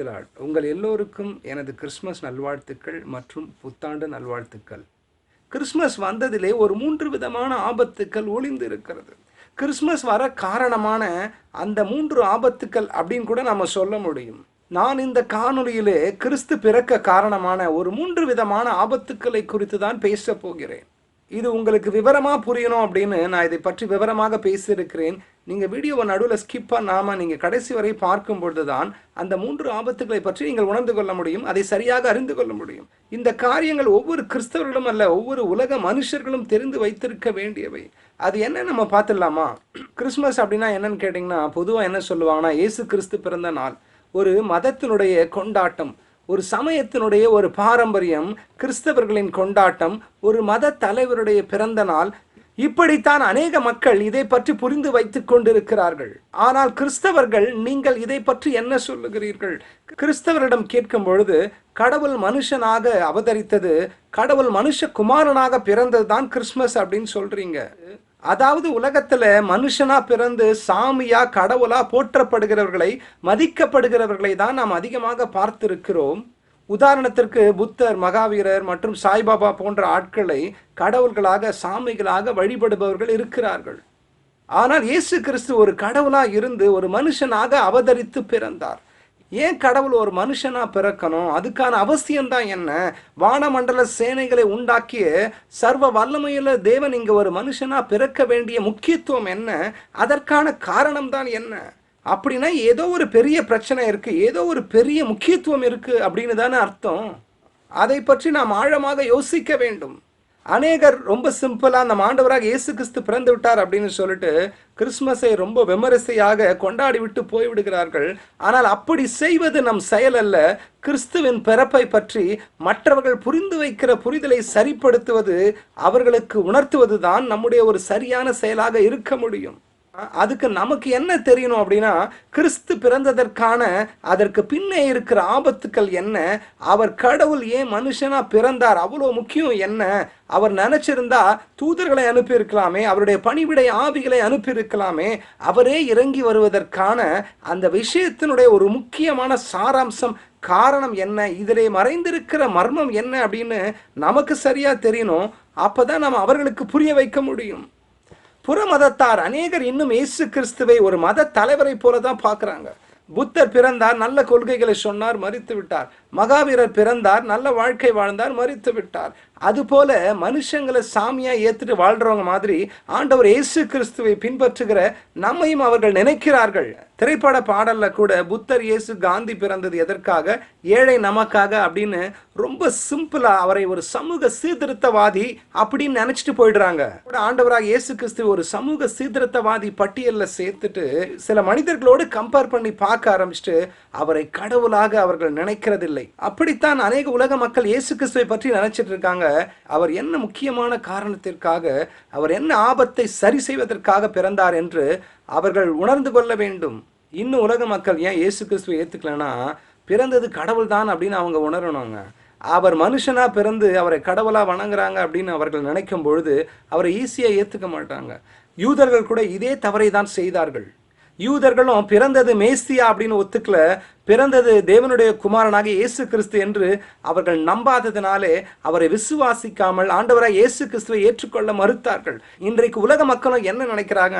பிரைஸ்லாட் உங்கள் எல்லோருக்கும் எனது கிறிஸ்மஸ் நல்வாழ்த்துக்கள் மற்றும் புத்தாண்டு நல்வாழ்த்துக்கள். கிறிஸ்மஸ் வந்ததிலே ஒரு மூன்று விதமான ஆபத்துக்கள் ஒளிந்து இருக்கிறது கிறிஸ்மஸ் வர காரணமான அந்த மூன்று ஆபத்துக்கள் அப்படின்னு கூட நம்ம சொல்ல முடியும். நான் இந்த காணொலியிலே கிறிஸ்து பிறக்க காரணமான ஒரு மூன்று விதமான ஆபத்துக்களை குறித்து தான் பேசப் போகிறேன். இது உங்களுக்கு விவரமாக புரியணும் அப்படின்னு நான் இதை பற்றி விவரமாக பேசியிருக்கிறேன். நீங்கள் வீடியோவை நடுவில் ஸ்கிப் பண்ணாமல் நீங்கள் கடைசி வரை பார்க்கும் பொழுது தான் அந்த மூன்று ஆபத்துக்களை பற்றி நீங்கள் உணர்ந்து கொள்ள முடியும் அதை சரியாக அறிந்து கொள்ள முடியும். இந்த காரியங்கள் ஒவ்வொரு கிறிஸ்தவர்களும் அல்ல ஒவ்வொரு உலக மனுஷர்களும் தெரிந்து வைத்திருக்க வேண்டியவை. அது என்ன நம்ம பார்த்துடலாமா? கிறிஸ்மஸ் அப்படின்னா என்னன்னு கேட்டிங்கன்னா பொதுவாக என்ன சொல்லுவாங்கன்னா இயேசு கிறிஸ்து பிறந்த நாள். ஒரு மதத்தினுடைய கொண்டாட்டம் ஒரு சமயத்தினுடைய ஒரு பாரம்பரியம் கிறிஸ்தவர்களின் கொண்டாட்டம் ஒரு மத தலைவருடைய பிறந்த நாள் இப்படித்தான் அநேக மக்கள் இதை பற்றி புரிந்து வைத்துக் கொண்டிருக்கிறார்கள். ஆனால் கிறிஸ்தவர்கள் நீங்கள் இதை பற்றி என்ன சொல்லுகிறீர்கள்? கிறிஸ்தவரிடம் கேட்கும் பொழுது கடவுள் மனுஷனாக அவதரித்தது கடவுள் மனுஷ குமாரனாக பிறந்ததுதான் கிறிஸ்மஸ் அப்படின்னு சொல்றீங்க. அதாவது உலகத்துல மனுஷனா பிறந்து சாமியா கடவுளா போற்றப்படுகிறவர்களை மதிக்கப்படுகிறவர்களை தான் நாம் அதிகமாக பார்த்திருக்கிறோம். உதாரணத்திற்கு புத்தர் மகாவீரர் மற்றும் சாய்பாபா போன்ற ஆட்களை கடவுள்களாக சாமிகளாக வழிபடுபவர்கள் இருக்கிறார்கள். ஆனால் இயேசு கிறிஸ்து ஒரு கடவுளாக இருந்து ஒரு மனுஷனாக அவதரித்து பிறந்தார். ஏன் கடவுள் ஒரு மனுஷனா பிறக்கணும்? அதுக்கான அவசியம்தான் என்ன? வானமண்டல சேனைகளை உண்டாக்கிய சர்வ வல்லமையுள்ள தேவன் இங்க ஒரு மனுஷனா பிறக்க வேண்டிய முக்கியத்துவம் என்ன? அதற்கான காரணம்தான் என்ன? அப்படின்னா ஏதோ ஒரு பெரிய பிரச்சனை இருக்குது ஏதோ ஒரு பெரிய முக்கியத்துவம் இருக்குது அப்படின்னு தானே அர்த்தம். அதை பற்றி நாம் ஆழமாக யோசிக்க வேண்டும். அநேகர் ரொம்ப சிம்பிளாக நம்ம ஆண்டவராக இயேசு கிறிஸ்து பிறந்து விட்டார் அப்படின்னு சொல்லிட்டு கிறிஸ்மஸை ரொம்ப விமரிசையாக கொண்டாடி விட்டு போய்விடுகிறார்கள் ஆனால் அப்படி செய்வது நம் செயல் அல்ல. கிறிஸ்துவின் பிறப்பை பற்றி மற்றவர்கள் புரிந்து வைக்கிற புரிதலை சரிப்படுத்துவது அவர்களுக்கு உணர்த்துவது தான் நம்முடைய ஒரு சரியான செயலாக இருக்க முடியும். அதுக்கு நமக்கு என்ன தெரியணும் அப்படின்னா கிறிஸ்து பிறந்ததற்கான அதற்கு பின்னே இருக்கிற ஆபத்துக்கள் என்ன அவர் கடவுள் ஏன் மனுஷனா பிறந்தார் அவ்வளோ முக்கியம் என்ன அவர் நினைச்சிருந்தா தூதர்களை அனுப்பியிருக்கலாமே அவருடைய பணிவிடை ஆவிகளை அனுப்பியிருக்கலாமே அவரே இறங்கி வருவதற்கான அந்த விஷயத்தினுடைய ஒரு முக்கியமான சாராம்சம் காரணம் என்ன இதிலே மறைந்திருக்கிற மர்மம் என்ன அப்படின்னு நமக்கு சரியா தெரியணும் அப்பதான் நம்ம அவர்களுக்கு புரிய வைக்க முடியும். புற மதத்தார் அநேகர் இன்னும் இயேசு கிறிஸ்துவை ஒரு மத தலைவரை போல தான் பார்க்குறாங்க. புத்தர் பிறந்தார் நல்ல கொள்கைகளை சொன்னார் மறித்து விட்டார். மகாவீரர் பிறந்தார் நல்ல வாழ்க்கை வாழ்ந்தார் மறித்து விட்டார். அதுபோல மனுஷங்களை சாமியா ஏத்துட்டு வாழ்றவங்க மாதிரி ஆண்டவர் இயேசு கிறிஸ்துவை பின்பற்றுகிற நம்மையும் அவர்கள் நினைக்கிறார்கள். திரைப்பட பாடல்ல கூட புத்தர் இயேசு காந்தி பிறந்தது எதற்காக? ஏழை நமக்காக அப்படின்னு ரொம்ப சிம்பிளா அவரை ஒரு சமூக சீர்திருத்தவாதி அப்படின்னு நினைச்சிட்டு போயிடுறாங்க. ஆண்டவராக இயேசு கிறிஸ்து ஒரு சமூக சீர்திருத்தவாதி பட்டியல்ல சேர்த்துட்டு சில மனிதர்களோடு கம்பேர் பண்ணி பார்க்க ஆரம்பிச்சுட்டு அவரை கடவுளாக அவர்கள் நினைக்கிறதில்லை. இல்லை அப்படித்தான் அநேக உலக மக்கள் இயேசு கிறிஸ்துவை பற்றி நினைச்சிட்டு இருக்காங்க அவர் என்ன முக்கியமான காரணத்திற்காக அவர் என்ன ஆபத்தை சரி செய்வதற்காக பிறந்தார் என்று அவர்கள் உணர்ந்து கொள்ள வேண்டும். இன்னும் உலக மக்கள் ஏன் இயேசு கிறிஸ்துவை ஏற்றுக்கலன்னா பிறந்தது கடவுள் தான் அப்படின்னு அவங்க உணரணுங்க. அவர் மனுஷனா பிறந்து அவரை கடவுளா வணங்குறாங்க அப்படின்னு அவர்கள் நினைக்கும் பொழுது அவரை ஈஸியாக ஏத்துக்க மாட்டாங்க. யூதர்கள் கூட இதே தவறை தான் செய்தார்கள். யூதர்களும் பிறந்தது மேஸ்தியா அப்படின்னு ஒத்துக்கல. பிறந்தது தேவனுடைய குமாரனாக இயேசு கிறிஸ்து என்று அவர்கள் நம்பாததினாலே அவரை விசுவாசிக்காமல் ஆண்டவராக இயேசு கிறிஸ்துவை ஏற்றுக்கொள்ள மறுத்தார்கள். இன்றைக்கு உலக மக்களும் என்ன நினைக்கிறாங்க?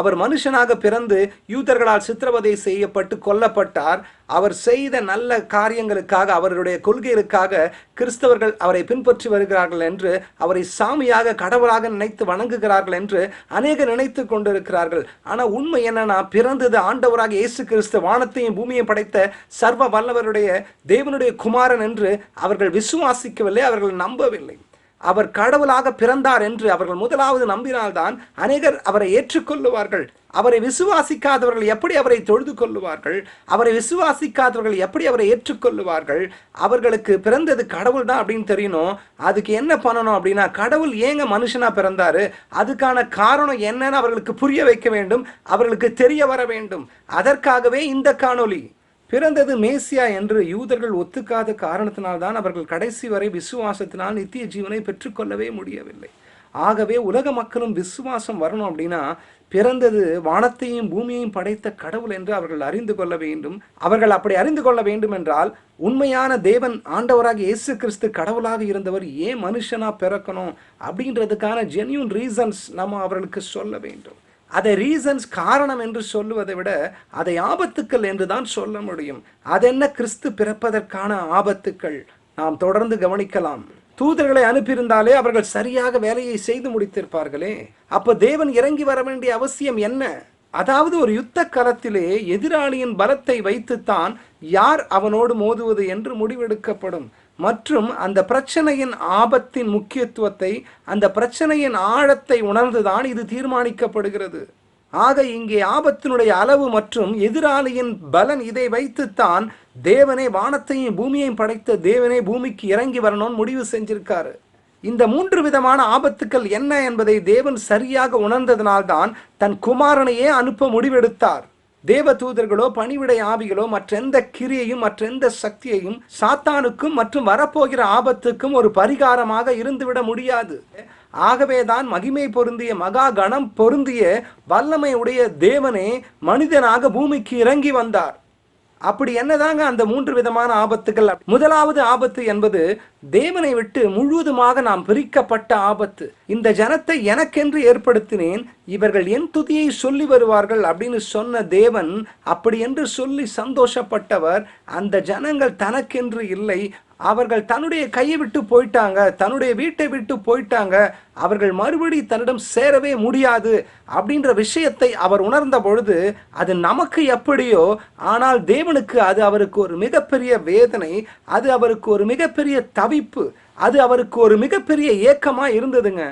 அவர் மனுஷனாக பிறந்து யூதர்களால் சித்திரவதை செய்யப்பட்டு கொல்லப்பட்டார். அவர் செய்த நல்ல காரியங்களுக்காக அவருடைய கொள்கைகளுக்காக கிறிஸ்தவர்கள் அவரை பின்பற்றி வருகிறார்கள் என்று அவரை சாமியாக கடவுளாக நினைத்து வணங்குகிறார்கள் என்று அநேக நினைத்து கொண்டிருக்கிறார்கள். ஆனால் உண்மை என்னன்னா பிறந்தது ஆண்டவராக இயேசு கிறிஸ்து வானத்தையும் பூமியை படைத்த சர்வ வல்லவருடைய தேவனுடைய குமாரன் என்று அவர்கள் விசுவாசிக்கவில்லை அவர்கள் நம்பவில்லை. அவர் கடவுளாக பிறந்தார் என்று அவர்கள் முதலாவது நம்பினால்தான் அநேகர் அவரை ஏற்றுக்கொள்ளுவார்கள். அவரை விசுவாசிக்காதவர்கள் எப்படி அவரை தொழுது கொள்ளுவார்கள்? அவரை விசுவாசிக்காதவர்கள் எப்படி அவரை ஏற்றுக்கொள்ளுவார்கள்? அவர்களுக்கு பிறந்தது கடவுள் தான் அப்படின்னு தெரியணும். அதுக்கு என்ன பண்ணணும் அப்படின்னா கடவுள் ஏங்க மனுஷனா பிறந்தாரு? அதுக்கான காரணம் என்னன்னு அவர்களுக்கு புரிய வைக்க வேண்டும். அவர்களுக்கு தெரிய வர வேண்டும். அதற்காகவே இந்த காணொளி. பிறந்தது மேசியா என்று யூதர்கள் ஒத்துக்காத காரணத்தினால்தான் அவர்கள் கடைசி வரை விசுவாசத்தினால் நித்திய ஜீவனை பெற்றுக்கொள்ளவே முடியவில்லை. ஆகவே உலக மக்களும் விசுவாசம் வரணும் அப்படின்னா பிறந்தது வானத்தையும் பூமியையும் படைத்த கடவுள் என்று அவர்கள் அறிந்து கொள்ள வேண்டும். அவர்கள் அப்படி அறிந்து கொள்ள வேண்டும் என்றால் உண்மையான தேவன் ஆண்டவராக இயேசு கிறிஸ்து கடவுளாக இருந்தவர் ஏன் மனுஷனாக பிறக்கணும் அப்படின்றதுக்கான ஜென்யூன் ரீசன்ஸ் நம்ம அவர்களுக்கு சொல்ல வேண்டும். அதை ரீசன்ஸ் காரணம் என்று சொல்லுவதை விட அதை ஆபத்துக்கள் என்று தான் சொல்ல முடியும். அதென்ன கிறிஸ்து பிறப்பதற்கான ஆபத்துக்கள்? நாம் தொடர்ந்து கவனிக்கலாம். தூதர்களை அனுப்பியிருந்தாலே அவர்கள் சரியாக வேலையை செய்து முடித்திருப்பார்களே. அப்ப தேவன் இறங்கி வர வேண்டிய அவசியம் என்ன? அதாவது ஒரு யுத்த களத்திலே எதிராளியின் பலத்தை வைத்துத்தான் யார் அவனோடு மோதுவது என்று முடிவெடுக்கப்படும். மற்றும் அந்த பிரச்சனையின் ஆபத்தின் முக்கியத்துவத்தை அந்த பிரச்சனையின் ஆழத்தை உணர்ந்துதான் இது தீர்மானிக்கப்படுகிறது. ஆக இங்கே ஆபத்தினுடைய அளவு மற்றும் எதிராளியின் பலன் இதை வைத்துத்தான் தேவனே வானத்தையும் பூமியையும் படைத்த தேவனே பூமிக்கு இறங்கி வரணும்னு முடிவு செஞ்சிருக்காரு. இந்த மூன்று விதமான ஆபத்துக்கள் என்ன என்பதை தேவன் சரியாக உணர்ந்ததனால்தான் தன் குமாரனையே அனுப்ப முடிவெடுத்தார். தேவ தூதர்களோ பணிவிடை ஆவிகளோ மற்றெந்த கிரியையும் மற்றெந்த சக்தியையும் சாத்தானுக்கும் மற்றும் வரப்போகிற ஆபத்துக்கும் ஒரு பரிகாரமாக இருந்துவிட முடியாது. ஆகவேதான் மகிமை பொருந்திய மகா கணம் பொருந்திய வல்லமை உடைய தேவனே மனிதனாக பூமிக்கு இறங்கி வந்தார். அப்படி என்னதாங்க அந்த மூன்று விதமான ஆபத்துகள் முதலாவது ஆபத்து என்பது தேவனை விட்டு முழுவதுமாக நாம் பிரிக்கப்பட்ட ஆபத்து. இந்த ஜனத்தை எனக்கென்று ஏற்படுத்தினேன் இவர்கள் என் துதியை சொல்லி வருவார்கள் அப்படின்னு சொன்ன தேவன் அப்படி என்று சொல்லி சந்தோஷப்பட்டவர். அந்த ஜனங்கள் தனக்கென்று இல்லை. அவர்கள் தன்னுடைய கையை விட்டு போயிட்டாங்க தன்னுடைய வீட்டை விட்டு போயிட்டாங்க. அவர்கள் மறுபடி தன்னிடம் சேரவே முடியாது அப்படின்ற விஷயத்தை அவர் உணர்ந்த பொழுது அது நமக்கு எப்படியோ ஆனால் தேவனுக்கு அது அவருக்கு ஒரு மிகப்பெரிய வேதனை அது அவருக்கு ஒரு மிகப்பெரிய தவிப்பு அது அவருக்கு ஒரு மிகப்பெரிய ஏக்கமா இருந்ததுங்க.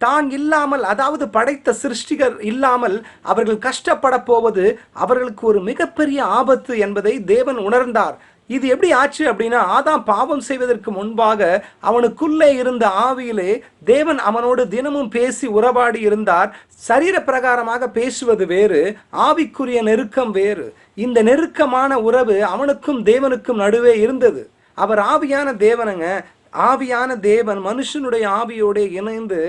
தான் இல்லாமல் அதாவது படைத்த சிருஷ்டிகர் இல்லாமல் அவர்கள் கஷ்டப்பட போவது அவர்களுக்கு ஒரு மிகப்பெரிய ஆபத்து என்பதை தேவன் உணர்ந்தார். இது எப்படி ஆச்சு அப்படின்னா ஆதாம் பாவம் செய்வதற்கு முன்பாக அவனுக்குள்ளே இருந்த ஆவியிலே தேவன் அவனோடு தினமும் பேசி உறவாடி இருந்தார். சரீர பிரகாரமாக பேசுவது வேறு ஆவிக்குரிய நெருக்கம் வேறு. இந்த நெருக்கமான உறவு அவனுக்கும் தேவனுக்கும் நடுவே இருந்தது. அவர் ஆவியான தேவனுங்க. ஆவியான தேவன் மனுஷனுடைய ஆவியோட இணைந்து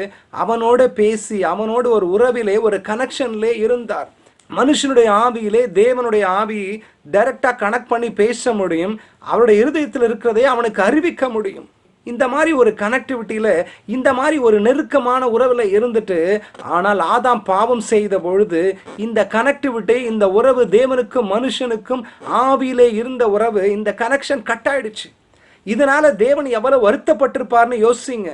அவனோட பேசி அவனோடு ஒரு உறவிலே ஒரு கனெக்ஷன்லே இருந்தார். மனுஷனுடைய ஆவியிலே தேவனுடைய ஆவி டைரக்டாக கனெக்ட் பண்ணி பேச முடியும். அவருடைய இருதயத்தில் இருக்கிறதே அவனுக்கு அறிவிக்க முடியும். இந்த மாதிரி ஒரு கனெக்டிவிட்டியில் இந்த மாதிரி ஒரு நெருக்கமான உறவில் இருந்துட்டு ஆனால் ஆதாம் பாவம் செய்த பொழுது இந்த கனெக்டிவிட்டி இந்த உறவு தேவனுக்கும் மனுஷனுக்கும் ஆவியிலே இருந்த உறவு இந்த கனெக்ஷன் கட் ஆயிடுச்சு. இதனால தேவன் எவ்வளவு வருத்தப்பட்டிருப்பார்னு யோசிங்க.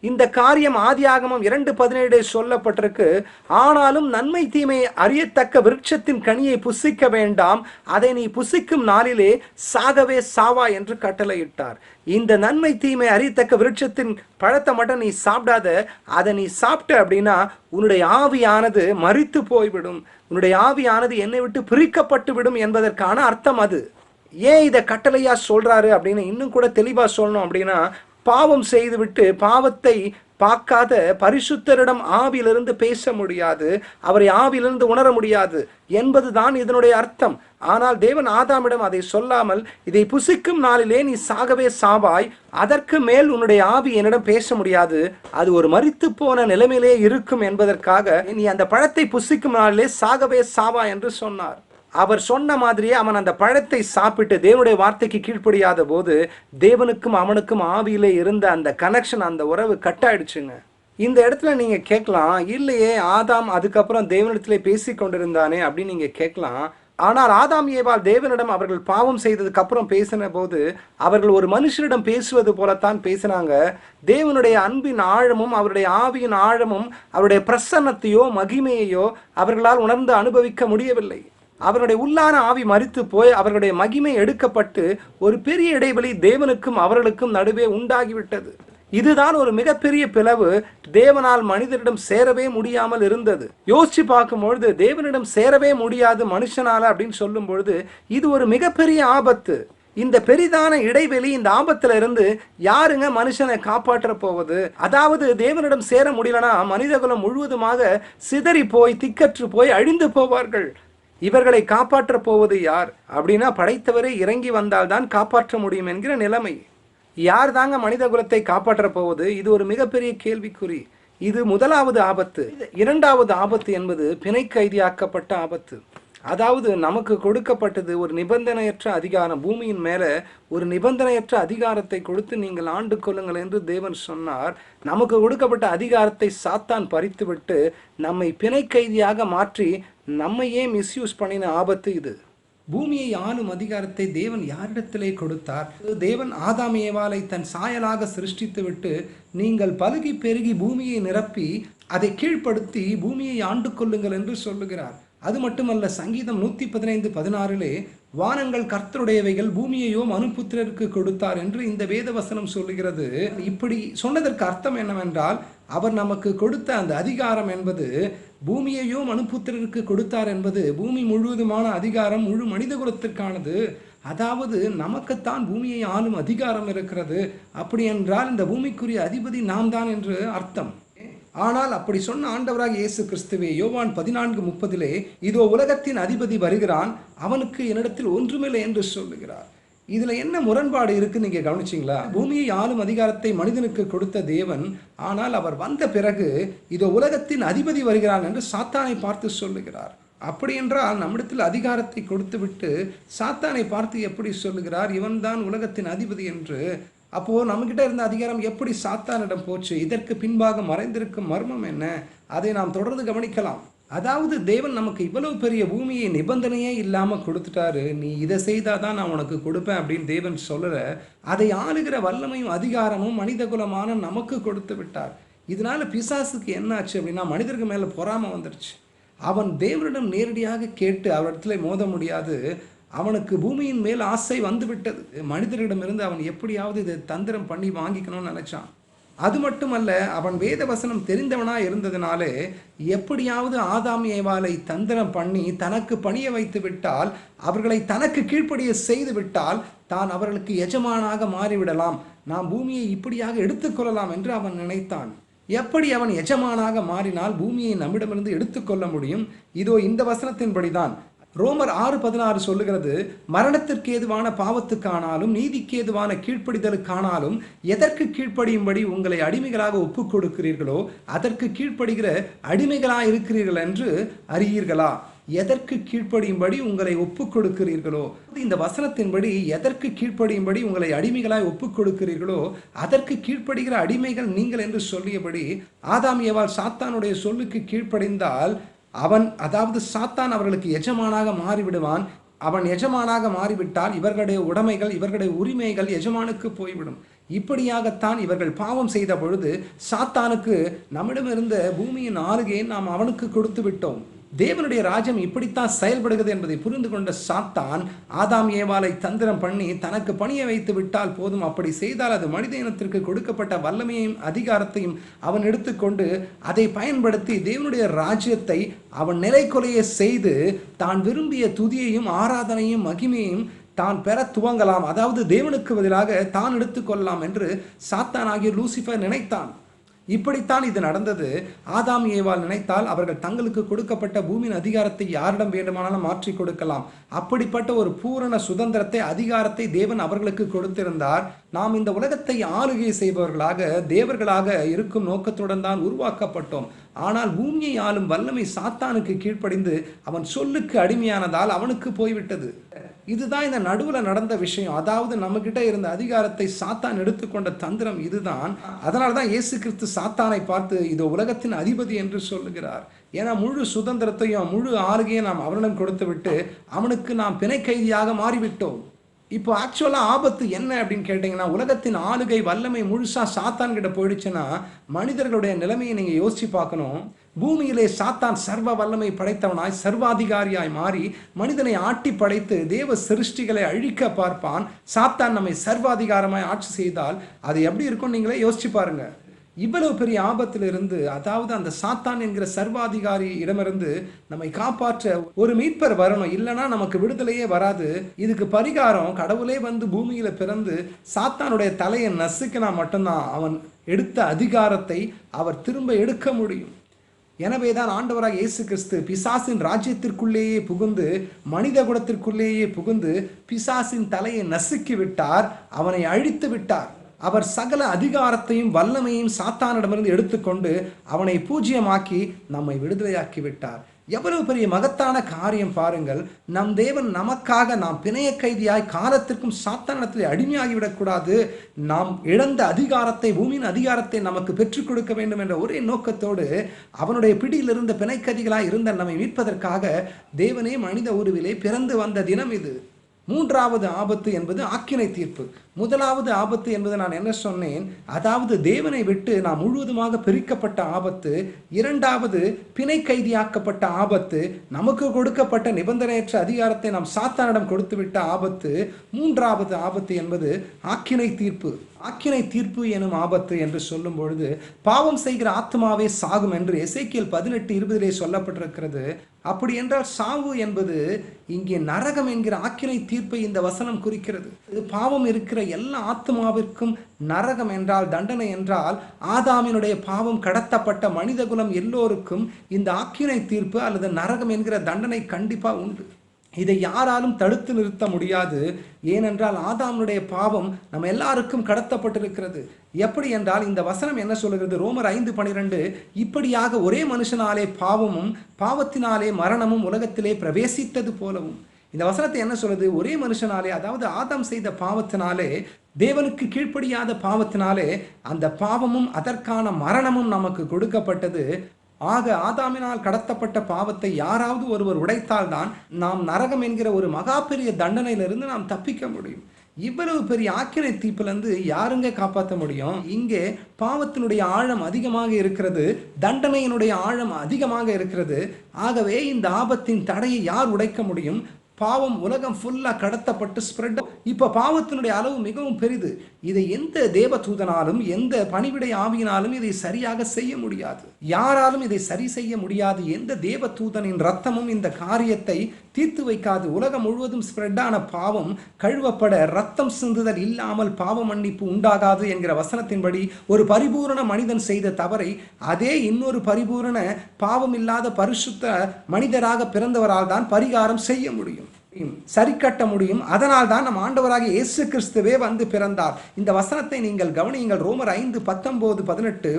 இந்த காரியம் ஆதியாகமம் இரண்டு பதினேழு சொல்லப்பட்டிருக்கு. ஆனாலும் நன்மை தீமை அறியத்தக்க விருட்சத்தின் கனியை புசிக்க வேண்டாம். அதை நீ புசிக்கும் நாளிலே சாகவே சாவா என்று கட்டளையிட்டார். இந்த நன்மை தீமை அறியத்தக்க விருட்சத்தின் பழத்தை மட்டும் நீ சாப்பிடாத. அதை நீ சாப்பிட்ட அப்படின்னா உன்னுடைய ஆவியானது மறித்து போய்விடும். உன்னுடைய ஆவியானது என்னை விட்டு பிரிக்கப்பட்டு விடும் என்பதற்கான அர்த்தம் அது. ஏன் இதை கட்டளையா சொல்றாரு அப்படின்னு இன்னும் கூட தெளிவா சொல்லணும் அப்படின்னா பாவம் செய்துவிட்டு பாவத்தை பார்க்காத பரிசுத்தரிடம் ஆவியிலிருந்து பேச முடியாது அவரை ஆவியிலிருந்து உணர முடியாது என்பதுதான் இதனுடைய அர்த்தம். ஆனால் தேவன் ஆதாமிடம் அதை சொல்லாமல் இதை புசிக்கும் நாளிலே நீ சாகவே சாவாய் அதற்கு மேல் உன்னுடைய ஆவி என்னிடம் பேச முடியாது அது ஒரு மறித்து போன நிலைமையிலே இருக்கும் என்பதற்காக நீ அந்த பழத்தை புசிக்கும் நாளிலே சாகவே சாவா என்று சொன்னார். அவர் சொன்ன மாதிரியே அவன் அந்த பழத்தை சாப்பிட்டு தேவனுடைய வார்த்தைக்கு கீழ்ப்படியாத போது தேவனுக்கும் அவனுக்கும் ஆவியிலே இருந்த அந்த கனெக்ஷன் அந்த உறவு கட் ஆயிடுச்சுங்க இந்த இடத்துல நீங்கள் கேட்கலாம் இல்லையே ஆதாம் அதுக்கப்புறம் தேவனிடத்திலே பேசி கொண்டிருந்தானே? அப்படின்னு நீங்கள் கேட்கலாம். ஆனால் ஆதாம் ஏவால் தேவனிடம் அவர்கள் பாவம் செய்ததுக்கு அப்புறம் பேசின போது அவர்கள் ஒரு மனுஷனிடம் பேசுவது போலத்தான் பேசினாங்க. தேவனுடைய அன்பின் ஆழமும் அவருடைய ஆவியின் ஆழமும் அவருடைய பிரசன்னத்தையோ மகிமையையோ அவர்களால் உணர்ந்து அனுபவிக்க முடியவில்லை. அவருடைய உள்ளான ஆவி மறித்து போய் அவர்களுடைய மகிமை எடுக்கப்பட்டு ஒரு பெரிய இடைவெளி தேவனுக்கும் அவர்களுக்கும் நடுவே உண்டாகிவிட்டது. இதுதான் ஒரு மிகப்பெரிய பிளவு. தேவனால் மனிதரிடம் சேரவே முடியாமல் இருந்தது. யோசிச்சு பார்க்கும் பொழுது தேவனிடம் சேரவே முடியாது மனுஷனால அப்படின்னு சொல்லும் பொழுது இது ஒரு மிகப்பெரிய ஆபத்து. இந்த பெரிதான இடைவெளி இந்த ஆபத்துல இருந்து யாருங்க மனுஷனை காப்பாற்ற போவது? அதாவது தேவனிடம் சேர முடியலனா மனிதகுலம் முழுவதுமாக சிதறி போய் திக்கற்று போய் அழிந்து போவார்கள். இவர்களை காப்பாற்றப் போவது யார்? அப்படின்னா படைத்தவரே இறங்கி வந்தால்தான் காப்பாற்ற முடியும் என்கிற நிலைமை. யார் தாங்க மனித குலத்தை காப்பாற்றப் போவது? இது ஒரு மிகப்பெரிய கேள்விக்குறி. இது முதலாவது ஆபத்து. இரண்டாவது ஆபத்து என்பது பிணை கைதியாக்கப்பட்ட ஆபத்து. அதாவது நமக்கு கொடுக்கப்பட்டது ஒரு நிபந்தனையற்ற அதிகாரம். பூமியின் மேலே ஒரு நிபந்தனையற்ற அதிகாரத்தை கொடுத்து நீங்கள் ஆண்டு கொள்ளுங்கள் என்று தேவன் சொன்னார். நமக்கு கொடுக்கப்பட்ட அதிகாரத்தை சாத்தான் பறித்துவிட்டு நம்மை பிணை கைதியாக மாற்றி நம்மையே மிஸ்யூஸ் பண்ணின ஆபத்து இது? பூமியை ஆளும் அதிகாரத்தை தேவன் யாரிடத்திலே கொடுத்தார்? தேவன் ஆதாமியவாலை தன் சாயலாக சிருஷ்டித்துவிட்டு நீங்கள் பலுகி பெருகி பூமியை நிரப்பி அதை கீழ்ப்படுத்தி பூமியை ஆண்டு கொள்ளுங்கள் என்று சொல்லுகிறார். அது மட்டுமல்ல சங்கீதம் நூற்றி பதினைந்து பதினாறிலே வானங்கள் கர்த்தருடையவைகள் பூமியையோ மனுபுத்திரருக்கு கொடுத்தார் என்று இந்த வேத வசனம் சொல்லுகிறது. இப்படி சொன்னதற்கு அர்த்தம் என்னவென்றால் அவர் நமக்கு கொடுத்த அந்த அதிகாரம் என்பது பூமியையோ மனுபுத்திரருக்கு கொடுத்தார் என்பது பூமி முழுவதுமான அதிகாரம் முழு மனித குலத்திற்கானது அதாவது நமக்குத்தான் பூமியை ஆளும் அதிகாரம் இருக்கிறது. அப்படி என்றால் இந்த பூமிக்குரிய அதிபதி நாம் தான் என்று அர்த்தம். ஆனால் அப்படி சொன்ன ஆண்டவராக இயேசு கிறிஸ்துவே யோவான் பதினான்கு முப்பதிலே இதோ உலகத்தின் அதிபதி வருகிறான் அவனுக்கு என்னிடத்தில் ஒன்றுமில்லை என்று சொல்லுகிறார். இதில் என்ன முரண்பாடு இருக்குன்னு நீங்கள் கவனிச்சிங்களா? பூமியை ஆளும் அதிகாரத்தை மனிதனுக்கு கொடுத்த தேவன் ஆனால் அவர் வந்த பிறகு இதோ உலகத்தின் அதிபதி வருகிறான் என்று சாத்தானை பார்த்து சொல்லுகிறார். அப்படி என்றால் நம்மிடத்தில் அதிகாரத்தை கொடுத்துவிட்டு சாத்தானை பார்த்து எப்படி சொல்லுகிறார்? இவன்தான் உலகத்தின் அதிபதி என்று அப்போது நம்மகிட்ட இருந்த அதிகாரம் எப்படி சாத்தானிடம் போச்சு? இதற்கு பின்பாக மறைந்திருக்கும் மர்மம் என்ன? அதை நாம் தொடர்ந்து கவனிக்கலாம். அதாவது தேவன் நமக்கு இவ்வளவு பெரிய பூமியை நிபந்தனையே இல்லாமல் கொடுத்துட்டாரு. நீ இதை செய்தாதான் நான் உனக்கு கொடுப்பேன் அப்படின்னு தேவன் சொல்லலை. அதை ஆளுகிற வல்லமையும் அதிகாரமும் மனித குலமான நமக்கு கொடுத்து விட்டார். இதனால பிசாசுக்கு என்னாச்சு அப்படின்னா மனிதருக்கு மேலே பொறாமல் வந்துடுச்சு அவன் தேவனிடம் நேரடியாக கேட்டு அவரிடத்துல மோத முடியாது. அவனுக்கு பூமியின் மேல் ஆசை வந்துவிட்டது. மனிதர்களிடமிருந்து மனிதரிடமிருந்து அவன் எப்படியாவது இதை தந்திரம் பண்ணி வாங்கிக்கணும்னு நினச்சான். அது மட்டுமல்ல அவன் வேத வசனம் தெரிந்தவனா இருந்ததுனாலே எப்படியாவது ஆதாம் தந்திரம் பண்ணி தனக்கு பணிய வைத்து விட்டால் அவர்களை தனக்கு கீழ்ப்படிய செய்து விட்டால் தான் அவர்களுக்கு எஜமானாக மாறிவிடலாம். நாம் பூமியை இப்படியாக எடுத்துக்கொள்ளலாம் என்று அவன் நினைத்தான். எப்படி அவன் எஜமானாக மாறினால் பூமியை நம்மிடமிருந்து எடுத்துக்கொள்ள முடியும்? இதோ இந்த வசனத்தின்படிதான். ரோமர் ஆறு பதினாறு சொல்லுகிறது மரணத்திற்கு ஏதுவான பாவத்துக்கானாலும் நீதிக்கு ஏதுவான கீழ்ப்படிதலுக்கானாலும் எதற்கு கீழ்ப்படியும்படி உங்களை அடிமைகளாக ஒப்புக் கொடுக்கிறீர்களோ அதற்கு கீழ்ப்படுகிற அடிமைகளாக இருக்கிறீர்கள் என்று அறியீர்களா? எதற்கு கீழ்ப்படியும்படி உங்களை ஒப்புக் கொடுக்கிறீர்களோ? இந்த வசனத்தின்படி எதற்கு கீழ்ப்படியும்படி உங்களை அடிமைகளாய் ஒப்புக் கொடுக்கிறீர்களோ அதற்கு கீழ்ப்படுகிற அடிமைகள் நீங்கள் என்று சொல்லியபடி ஆதாம் ஏவால் சாத்தானுடைய சொல்லுக்கு கீழ்ப்படிந்தால் அவன் அதாவது சாத்தான் அவர்களுக்கு எஜமானாக மாறிவிடுவான். அவன் எஜமானாக மாறிவிட்டால் இவர்களுடைய உடைமைகள் இவர்களுடைய உரிமைகள் எஜமானுக்கு போய்விடும். இப்படியாகத்தான் இவர்கள் பாவம் செய்த பொழுது சாத்தானுக்கு நம்மிடமிருந்த பூமியின் ஆளுகையை நாம் அவனுக்கு கொடுத்து விட்டோம். தேவனுடைய ராஜ்யம் இப்படித்தான் செயல்படுகிறது என்பதை புரிந்து கொண்ட சாத்தான் ஆதாம் ஏவாலை தந்திரம் பண்ணி தனக்கு பணியை வைத்து விட்டால் போதும். அப்படி செய்தால் அது மனித இனத்திற்கு கொடுக்கப்பட்ட வல்லமையையும் அதிகாரத்தையும் அவன் எடுத்துக்கொண்டு அதை பயன்படுத்தி தேவனுடைய ராஜ்யத்தை அவன் நிலைக்கொலைய செய்து தான் விரும்பிய துதியையும் ஆராதனையும் மகிமையும் தான் பெற துவங்கலாம். அதாவது தேவனுக்கு பதிலாக தான் எடுத்துக்கொள்ளலாம் என்று சாத்தான் ஆகிய லூசிஃபர் நினைத்தான். இப்படித்தான் இது நடந்தது. ஆதாம் ஏவால் நினைத்தால் அவர்கள் தங்களுக்கு கொடுக்கப்பட்ட பூமியின் அதிகாரத்தை யாரிடம் வேண்டுமானாலும் மாற்றி கொடுக்கலாம். அப்படிப்பட்ட ஒரு பூரண சுதந்திரத்தை அதிகாரத்தை தேவன் அவர்களுக்கு கொடுத்திருந்தார். நாம் இந்த உலகத்தை ஆளுகை செய்பவர்களாக தேவர்களாக இருக்கும் நோக்கத்துடன் தான் உருவாக்கப்பட்டோம். ஆனால் பூமியை ஆளும் வல்லமை சாத்தானுக்கு கீழ்ப்படிந்து அவன் சொல்லுக்கு அடிமையானதால் அவனுக்கு போய்விட்டது. இதுதான் இந்த நடுவில் நடந்த விஷயம். அதாவது நம்மகிட்ட இருந்த அதிகாரத்தை சாத்தான் எடுத்துக்கொண்ட தந்திரம் இதுதான். அதனால தான் இயேசு கிறிஸ்து சாத்தானை பார்த்து இது உலகத்தின் அதிபதி என்று சொல்லுகிறார். ஏன்னா முழு சுதந்திரத்தையும் முழு ஆளுகையும் நாம் அவனிடம் கொடுத்து விட்டு அவனுக்கு நாம் பிணை கைதியாக மாறிவிட்டோம். இப்போ ஆக்சுவலாக ஆபத்து என்ன அப்படின்னு கேட்டிங்கன்னா உலகத்தின் ஆளுகை வல்லமை முழுசாக சாத்தான் கிட்ட போயிடுச்சுன்னா மனிதர்களுடைய நிலைமையை நீங்கள் யோசிச்சு பார்க்கணும். பூமியிலே சாத்தான் சர்வ வல்லமை படைத்தவனாய் சர்வாதிகாரியாய் மாறி மனிதனை ஆட்டி படைத்து தேவ சிருஷ்டிகளை அழிக்க பார்ப்பான். சாத்தான் நம்மை சர்வாதிகாரமாய் ஆட்சி செய்தால் அது எப்படி இருக்கும் நீங்களே யோசிச்சு பாருங்க. இவ்வளவு பெரிய ஆபத்திலிருந்து அதாவது அந்த சாத்தான் என்கிற சர்வாதிகாரி இடமிருந்து நம்மை காப்பாற்ற ஒரு மீட்பர் வரணும். இல்லைன்னா நமக்கு விடுதலையே வராது. இதுக்கு பரிகாரம் கடவுளே வந்து பூமியில பிறந்து சாத்தானுடைய தலையை நசுக்கினா மட்டும்தான் அவன் எடுத்த அதிகாரத்தை அவர் திரும்ப எடுக்க முடியும். எனவே தான் ஆண்டவராக இயேசு கிறிஸ்து பிசாசின் ராஜ்யத்திற்குள்ளேயே புகுந்து மனித குலத்திற்குள்ளேயே புகுந்து பிசாசின் தலையை நசுக்கி விட்டார் அவனை அழித்து விட்டார். அவர் சகல அதிகாரத்தையும் வல்லமையும் சாத்தானிடமிருந்து எடுத்துக்கொண்டு அவனை பூஜ்யமாக்கி நம்மை விடுதலையாக்கி விட்டார். எவ்வளவு பெரிய மகத்தான காரியம் பாருங்கள். நம் தேவன் நமக்காக நாம் பிணைய கைதியாய் காலத்திற்கும் சாத்தானத்தில் அடிமையாகிவிடக்கூடாது. நாம் இழந்த அதிகாரத்தை பூமியின் அதிகாரத்தை நமக்கு பெற்றுக் கொடுக்க வேண்டும் என்ற ஒரே நோக்கத்தோடு அவனுடைய பிடியில் இருந்த பிணைக்கதிகளாய் இருந்த நம்மை மீட்பதற்காக தேவனே மனித உருவிலே பிறந்து வந்த தினம் இது. மூன்றாவது ஆபத்து என்பது ஆக்கினை தீர்ப்பு. முதலாவது ஆபத்து என்பது நான் என்ன சொன்னேன்? அதாவது தேவனை விட்டு நாம் முழுவதுமாக பிரிக்கப்பட்ட ஆபத்து இரண்டாவது பிணை கைதியாக்கப்பட்ட ஆபத்து நமக்கு கொடுக்கப்பட்ட நிபந்தனையற்ற அதிகாரத்தை நாம் சாத்தானிடம் கொடுத்துவிட்ட ஆபத்து மூன்றாவது ஆபத்து என்பது ஆக்கினை தீர்ப்பு. ஆக்கினை தீர்ப்பு எனும் ஆபத்து என்று சொல்லும் பொழுது பாவம் செய்கிற ஆத்மாவே சாகும் என்று எசைக்கியல் பதினெட்டு இருபதிலே சொல்லப்பட்டிருக்கிறது. அப்படி என்றால் சாவு என்பது இங்கே நரகம் என்கிற ஆக்கினை தீர்ப்பை இந்த வசனம் குறிக்கிறது. இது பாவம் இருக்கிற எல்லா ஆத்மாவிற்கும் நரகம் என்றால் தண்டனை என்றால் ஆதாமினுடைய பாவம் கடத்தப்பட்ட மனிதகுலம் எல்லோருக்கும் இந்த ஆக்கினை தீர்ப்பு அல்லது நரகம் என்கிற தண்டனை கண்டிப்பாக உண்டு. இதை யாராலும் தடுத்து நிறுத்த முடியாது. ஏனென்றால் ஆதாமனுடைய பாவம் நம்ம எல்லாருக்கும் கடத்தப்பட்டிருக்கிறது. எப்படி என்றால் இந்த வசனம் என்ன சொல்லுகிறது? ரோமர் ஐந்து பனிரெண்டு இப்படியாக ஒரே மனுஷனாலே பாவமும் பாவத்தினாலே மரணமும் உலகத்திலே பிரவேசித்தது போலவும். இந்த வசனத்தை என்ன சொல்லுது? ஒரே மனுஷனாலே அதாவது ஆதாம் செய்த பாவத்தினாலே தேவனுக்கு கீழ்ப்படியாத பாவத்தினாலே அந்த பாவமும் அதற்கான மரணமும் நமக்கு கொடுக்கப்பட்டது. ஆக ஆதாமினால் கடத்தப்பட்ட பாவத்தை யாராவது ஒருவர் உடைத்தால்தான் நாம் நரகம் என்கிற ஒரு மகா பெரிய தண்டனையிலிருந்து நாம் தப்பிக்க முடியும். இவ்வளவு பெரிய ஆக்கிரை தீப்பிலிருந்து யாருங்க காப்பாற்ற முடியும்? இங்கே பாவத்தினுடைய ஆழம் அதிகமாக இருக்கிறது தண்டனையினுடைய ஆழம் அதிகமாக இருக்கிறது. ஆகவே இந்த ஆபத்தின் தடையை யார் உடைக்க முடியும்? பாவம் உலகம் ஃபுல்லாக கடத்தப்பட்டு ஸ்ப்ரெட் இப்போ பாவத்தினுடைய அளவு மிகவும் பெரிது. இதை எந்த தேவ தூதனாலும் எந்த பணிவிடை ஆவியினாலும் இதை சரியாக செய்ய முடியாது. யாராலும் இதை சரி செய்ய முடியாது. எந்த தேவ தூதனின் ரத்தமும் இந்த காரியத்தை தீர்த்து வைக்காது. உலகம் முழுவதும் ஸ்ப்ரெட்டான பாவம் கழுவப்பட ரத்தம் சிந்துதல் இல்லாமல் பாவ மன்னிப்பு உண்டாகாது என்கிற வசனத்தின்படி ஒரு பரிபூரண மனிதன் செய்த தவறை அதே இன்னொரு பரிபூரண பாவம் இல்லாத பரிசுத்த மனிதராக பிறந்தவரால் தான் பரிகாரம் செய்ய முடியும். சரி கட்ட முடியும். அதனால் தான் நம் ஆண்டவராக இயேசு கிறிஸ்துவே வந்து பிறந்தார். இந்த வசனத்தை நீங்கள் கவனியுங்கள். ரோமர் ஐந்து பத்தொன்பது பதினெட்டு.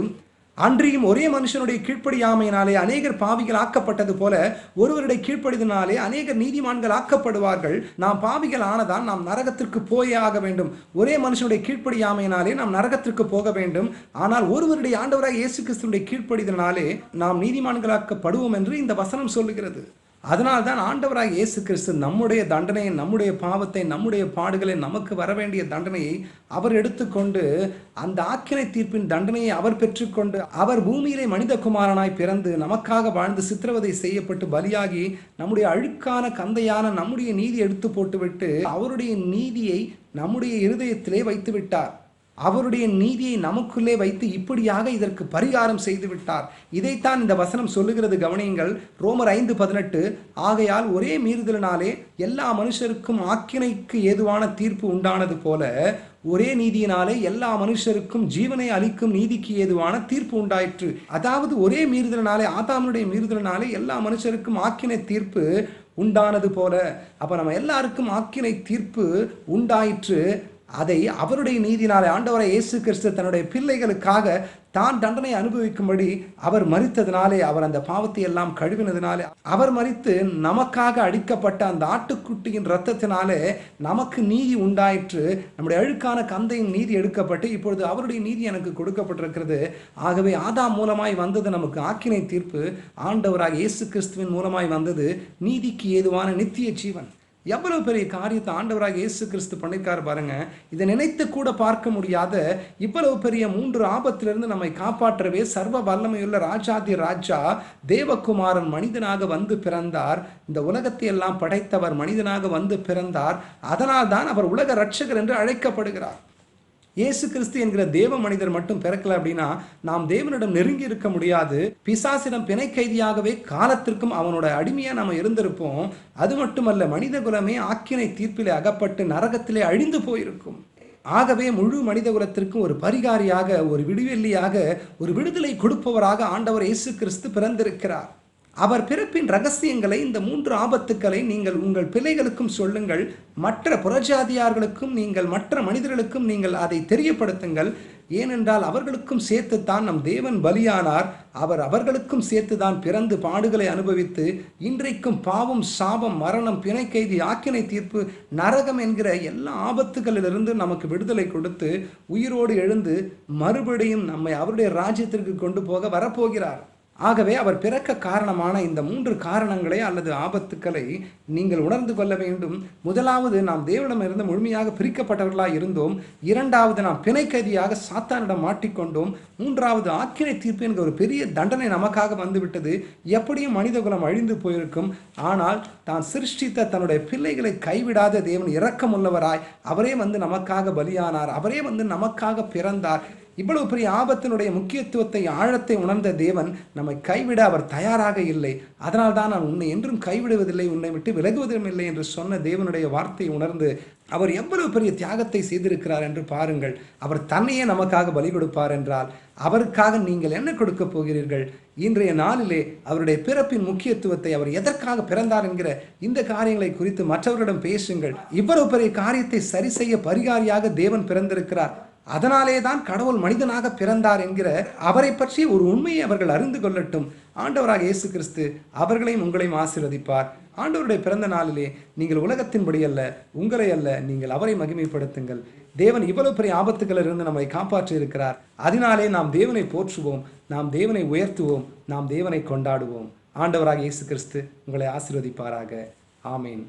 அன்றியும் ஒரே மனுஷனுடைய கீழ்ப்படியாமையினாலே அநேகர் பாவிகள் ஆக்கப்பட்டது போல ஒருவருடைய கீழ்ப்படிதனாலே அநேகர் நீதிமான்கள் ஆக்கப்படுவார்கள். நாம் பாவிகள் ஆனதால் நாம் நரகத்திற்கு போயே ஆக வேண்டும். ஒரே மனுஷனுடைய கீழ்ப்படியாமையினாலே நாம் நரகத்திற்கு போக வேண்டும். ஆனால் ஒருவருடைய ஆண்டவராக இயேசு கிறிஸ்துடைய கீழ்ப்படிதனாலே நாம் நீதிமான்களாக்கப்படுவோம் என்று இந்த வசனம் சொல்லுகிறது. அதனால் தான் ஆண்டவராக இயேசு கிறிஸ்து நம்முடைய தண்டனையை நம்முடைய பாவத்தை நம்முடைய பாடுகளை நமக்கு வர வேண்டிய தண்டனையை அவர் எடுத்துக்கொண்டு அந்த ஆக்கினை தீர்ப்பின் தண்டனையை அவர் பெற்றுக்கொண்டு அவர் பூமியிலே மனிதகுமாரனாய் பிறந்து நமக்காக வாழ்ந்து சித்திரவதை செய்யப்பட்டு பலியாகி நம்முடைய அழுக்கான கந்தையான நம்முடைய நீதி எடுத்து போட்டுவிட்டு அவருடைய நீதியை நம்முடைய இருதயத்திலே வைத்து விட்டார் அவருடைய நீதியை நமக்குள்ளே வைத்து இப்படியாக இதற்கு பரிகாரம் செய்து விட்டார் இதைத்தான் இந்த வசனம் சொல்லுகிறது கவனியங்கள். ரோமர் ஐந்து பதினெட்டு ஆகையால் ஒரே மீறுதலினாலே எல்லா மனுஷருக்கும் ஆக்கினைக்கு ஏதுவான தீர்ப்பு உண்டானது போல ஒரே நீதியினாலே எல்லா மனுஷருக்கும் ஜீவனை அளிக்கும் நீதிக்கு ஏதுவான தீர்ப்பு உண்டாயிற்று. அதாவது ஒரே மீறுதலினாலே ஆதாமனுடைய மீறுதலினாலே எல்லா மனுஷருக்கும் ஆக்கினை தீர்ப்பு உண்டானது போல. அப்ப நம்ம எல்லாருக்கும் ஆக்கினை தீர்ப்பு உண்டாயிற்று. அதை அவருடைய நீதினாலே ஆண்டவரை இயேசு கிறிஸ்து தன்னுடைய பிள்ளைகளுக்காக தான் தண்டனை அனுபவிக்கும்படி அவர் மறித்ததினாலே அவர் அந்த பாவத்தை எல்லாம் கழுவினதினாலே அவர் மறித்து நமக்காக அடிக்கப்பட்ட அந்த ஆட்டுக்குட்டியின் ரத்தத்தினாலே நமக்கு நீதி உண்டாயிற்று. நம்முடைய அழுக்கான கந்தையின் நீதி எடுக்கப்பட்டு இப்பொழுது அவருடைய நீதி எனக்கு கொடுக்கப்பட்டிருக்கிறது. ஆகவே ஆதா மூலமாய் வந்தது நமக்கு ஆக்கினை தீர்ப்பு. ஆண்டவராக இயேசு கிறிஸ்துவின் மூலமாய் வந்தது நீதிக்கு ஏதுவான நித்திய ஜீவன். எவ்வளவு பெரிய காரியத்தை ஆண்டவராக இயேசு கிறிஸ்து பண்ணியிருக்காரு பாருங்க. இதை நினைத்து கூட பார்க்க முடியாத இவ்வளவு பெரிய மூன்று ஆபத்திலிருந்து நம்மை காப்பாற்றவே சர்வ வல்லமையுள்ள ராஜாதி ராஜா தேவகுமாரன் மனிதனாக வந்து பிறந்தார். இந்த உலகத்தை எல்லாம் படைத்தவர் மனிதனாக வந்து பிறந்தார். அதனால் தான் அவர் உலக ரட்சகர் என்று அழைக்கப்படுகிறார். இயேசு கிறிஸ்து என்கிற தேவ மனிதர் மட்டும் பிறக்கல அப்படின்னா நாம் தேவனிடம் நெருங்கி இருக்க முடியாது. பிசாசிடம் பிணை கைதியாகவே காலத்திற்கும் அவனோட அடிமையா நம்ம இருந்திருப்போம். அது மட்டுமல்ல மனித குலமே ஆக்கினை தீர்ப்பிலே அகப்பட்டு நரகத்திலே அழிந்து போயிருக்கும். ஆகவே முழு மனித குலத்திற்கும் ஒரு பரிகாரியாக ஒரு விடுவெள்ளியாக ஒரு விடுதலை கொடுப்பவராக ஆண்டவர் இயேசு கிறிஸ்து பிறந்திருக்கிறார். அவர் பிறப்பின் ரகசியங்களை இந்த மூன்று ஆபத்துக்களை நீங்கள் உங்கள் பிள்ளைகளுக்கும் சொல்லுங்கள். மற்ற புறஜாதியார்களுக்கும் நீங்கள் மற்ற மனிதர்களுக்கும் நீங்கள் அதை தெரியப்படுத்துங்கள். ஏனென்றால் அவர்களுக்கும் சேர்த்துத்தான் நம் தேவன் பலியானார். அவர் அவர்களுக்கும் சேர்த்துதான் பிறந்து பாடுகளை அனுபவித்து இன்றைக்கும் பாவம் சாபம் மரணம் பிணை கைதி ஆக்கினை தீர்ப்பு நரகம் என்கிற எல்லா ஆபத்துகளிலிருந்து நமக்கு விடுதலை கொடுத்து உயிரோடு எழுந்து மறுபடியும் நம்மை அவருடைய ராஜ்யத்திற்கு கொண்டு போக வரப்போகிறார். ஆகவே அவர் பிறக்க காரணமான இந்த மூன்று காரணங்களை அல்லது ஆபத்துக்களை நீங்கள் உணர்ந்து கொள்ள வேண்டும். முதலாவது நாம் தேவனிடமிருந்து முழுமையாக பிரிக்கப்பட்டவர்களாக இருந்தோம். இரண்டாவது நாம் பிணைக்கதியாக சாத்தானிடம் மாட்டிக்கொண்டோம். மூன்றாவது ஆக்கினை தீர்ப்பு என்கிற ஒரு பெரிய தண்டனை நமக்காக வந்துவிட்டது. எப்படியும் மனிதகுலம் அழிந்து போயிருக்கும். ஆனால் தான் சிருஷ்டித்த தன்னுடைய பிள்ளைகளை கைவிடாத தேவன் இரக்கமுள்ளவராய். அவரே வந்து நமக்காக பலியானார். அவரே வந்து நமக்காக பிறந்தார். இவ்வளவு பெரிய ஆபத்தினுடைய முக்கியத்துவத்தை ஆழத்தை உணர்ந்த தேவன் நம்மை கைவிட அவர் தயாராக இல்லை. அதனால்தான் நான் உன்னை என்றும் கைவிடுவதில்லை உன்னை விட்டு விலகுவதும் இல்லை என்று சொன்ன தேவனுடைய வார்த்தையை உணர்ந்து அவர் எவ்வளவு பெரிய தியாகத்தை செய்திருக்கிறார் என்று பாருங்கள். அவர் தன்னையே நமக்காக பலி கொடுப்பார் என்றால் அவருக்காக நீங்கள் என்ன கொடுக்க போகிறீர்கள்? இன்றைய நாளிலே அவருடைய பிறப்பின் முக்கியத்துவத்தை அவர் எதற்காக பிறந்தார் என்கிற இந்த காரியங்களை குறித்து மற்றவர்களிடம் பேசுங்கள். இவ்வளவு பெரிய காரியத்தை சரி செய்ய பரிகாரியாக தேவன் பிறந்திருக்கிறார். அதனாலே தான் கடவுள் மனிதனாக பிறந்தார் என்கிற அவரை பற்றி ஒரு உண்மையை அவர்கள் அறிந்து கொள்ளட்டும். ஆண்டவராக இயேசு கிறிஸ்து அவர்களையும் உங்களையும் ஆசீர்வதிப்பார். ஆண்டவருடைய பிறந்த நாளிலே நீங்கள் உலகத்தின்படி அல்ல உங்களை அல்ல நீங்கள் அவரை மகிமைப்படுத்துங்கள். தேவன் இவ்வளவு பெரிய ஆபத்துகளிலிருந்து நம்மை காப்பாற்றி இருக்கிறார். அதனாலே நாம் தேவனை போற்றுவோம் நாம் தேவனை உயர்த்துவோம் நாம் தேவனை கொண்டாடுவோம். ஆண்டவராக இயேசு கிறிஸ்து உங்களை ஆசீர்வதிப்பாராக. ஆமீன்.